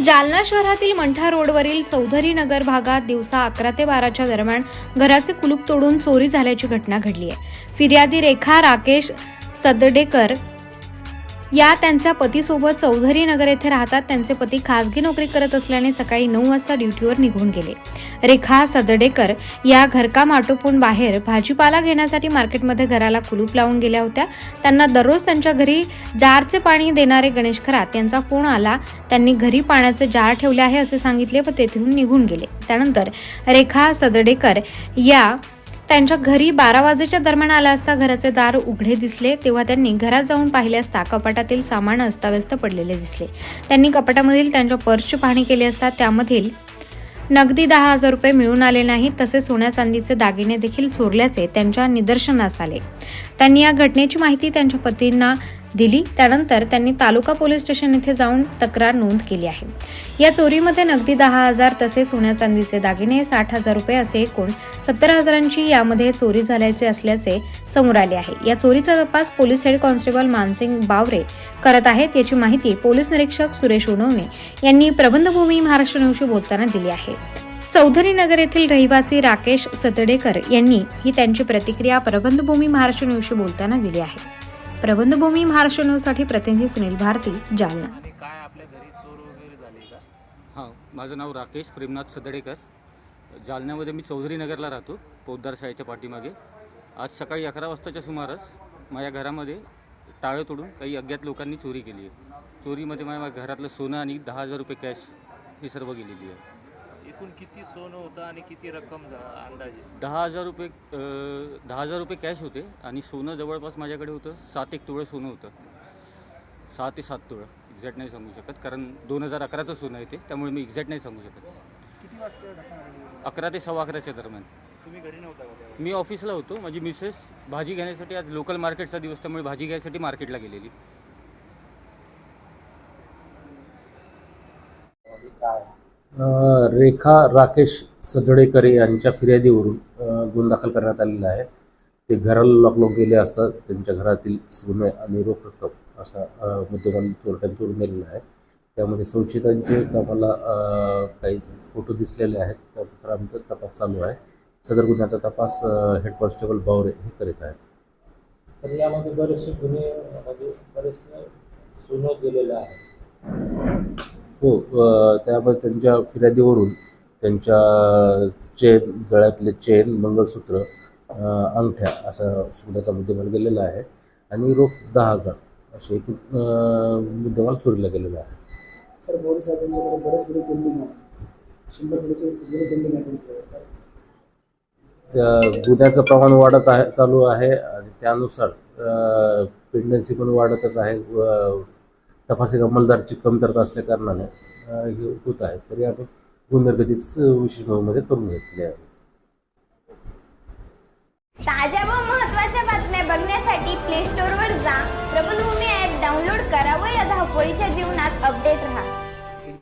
जालना शहरातील मंठा रोडवरील चौधरी नगर भागात दिवसा अकरा ते बाराच्या दरम्यान घराचे कुलूप तोडून चोरी झाल्याची घटना घडली आहे. फिर्यादी रेखा राकेश सदडेकर या त्यांच्या पतीसोबत चौधरी नगर येथे राहतात. त्यांचे पती खासगी नोकरी करत असल्याने सकाळी नऊ वाजता ड्युटीवर निघून गेले. रेखा सदडेकर या घरकाम आटोपून बाहेर भाजीपाला घेण्यासाठी मार्केटमध्ये घराला कुलूप लावून गेल्या होत्या. त्यांना दररोज त्यांच्या घरी जारचे पाणी देणारे गणेश खरात यांचा फोन आला. त्यांनी घरी पाण्याचे जार ठेवले आहे असे सांगितले व तेथून निघून गेले. त्यानंतर रेखा सदडेकर या त्यांच्या घरी बारा वाजेच्या दरम्यान आला असता घराचे दार उघडे दिसले तेव्हा त्यांनी घरात जाऊन पाहिले असता कपाटातील सामान अस्ताव्यस्त पडलेले दिसले. त्यांनी कपाटामधील त्यांच्या पर्सची पाहणी केली असता त्यामधील नगदी दहा हजार रुपये मिळून आले नाहीत तसे सोन्या चांदीचे दागिने देखील चोरल्याचे त्यांच्या निदर्शनास आले. त्यांनी या घटनेची माहिती त्यांच्या पतींना दिली. त्यानंतर त्यांनी तालुका पोलीस स्टेशन येथे जाऊन तक्रार नोंद केली आहे. या चोरीमध्ये नगदी दहा हजार तसेच सोन्या चांदीचे दागिने साठ हजार रुपये असे एकूण सत्तर हजारांची यामध्ये चोरी झाल्याचे असल्याचे समोर आले आहे. या चोरीचा तपास police head constable Mansing Bawre करत आहेत याची माहिती पोलीस निरीक्षक सुरेश उनवणे यांनी प्रबंधभूमी महाराष्ट्र न्यूजशी बोलताना दिली आहे. चौधरी नगर येथील रहिवासी राकेश सतडेकर यांनी ही त्यांची प्रतिक्रिया प्रबंधभूमी महाराष्ट्र न्यूजशी बोलताना दिली आहे. प्रबंधभूमी महाराष्ट्र न्यूजसाठी प्रतिनिधी सुनील भारती जालना. काय आपल्या घरी चोर वगैरे झाले का? हां माझं नाव राकेश प्रेमनाथ सदडेकर. जालन्यामध्ये मी चौधरी नगरला राहतो पोद्दार शाळेच्या पाठीमागे. आज सकाळी अकरा वाजताच्या सुमारास माझ्या घरामध्ये टाळं तोडून काही अज्ञात लोकांनी चोरी केली आहे. चोरीमध्ये माझ्या घरातलं सोनं आणि दहा हजार रुपये कॅश ही सर्व गेलेली आहे. एकूण किती सोनं होतं आणि किती रक्कम झा- अंदाजे? दहा हजार रुपये अं, दहा हजार रुपये कॅश होते आणि सोनं जवळपास माझ्याकडे होतं सात एक तुळं सोनं होतं. सहा ते सात तुळं एक्झॅक्ट नाही सांगू शकत कारण दोन हजार अकराचं सोनं आहे ते त्यामुळे मी एक्झॅक्ट नाही सांगू शकत. किती वाजता अकरा ते सव्वा अकराच्या दरम्यान. तुम्ही घरी नव्हता का त्यावेळी? मी ऑफिसला होतो माझी मिसेस भाजी घेण्यासाठी आज लोकल मार्केटचा दिवस त्यामुळे भाजी घ्यायसाठी मार्केटला गेलेली. रेखा राकेश सदडेकर यांच्या फिर्यादीवरून गुन्हा दाखल करण्यात आलेला आहे. ते घराला लॉकडाऊन गेले असता त्यांच्या घरातील सोने आणि रोख रक्कम असा मुद्देमान मुद्देमाल चोरून नेलेला आहे. त्यामध्ये संशयितांचे आम्हाला काही फोटो दिसलेले आहेत. त्यानुसार आमचा तपास चालू आहे. सदर गुन्ह्याचा तपास हेड कॉन्स्टेबल बावरे हे करीत आहेत. सर यामध्ये बरेचसे गुन्हे म्हणजे बरेचसे सोनं गेलेलं आहे हो त्यामध्ये त्यांच्या फिर्यादीवरून त्यांच्या चेन गळ्यातले चेन मंगळसूत्र अंगठ्या असा सोन्याचा मुद्देमाल गेलेला आहे. आणि रोख दहा हजार असे एकूण मुद्देमाल चोरीला गेलेला आहे. सर बरेच पेंडिंग आहे शंभर पुढचे गुन्हे पेंडिंग आहे त्यांच्याकडे त्या गुन्ह्याचं प्रमाण वाढत आहे चालू आहे. आणि त्यानुसार पेंडन्सी पण वाढतच आहे. तपासी अंमलदारची कमतरता असल्या कारणाने हे होत आहे. तरी आपण गुन्हेगारीच विशेष मोहिमेमध्ये करून घेतली आहे. ताज्या व महत्त्वाच्या बातम्या बघण्यासाठी प्ले स्टोअरवर जा. प्रबलभूमी ॲप डाउनलोड करा व या धावपळीच्या जीवनात अपडेट राहा.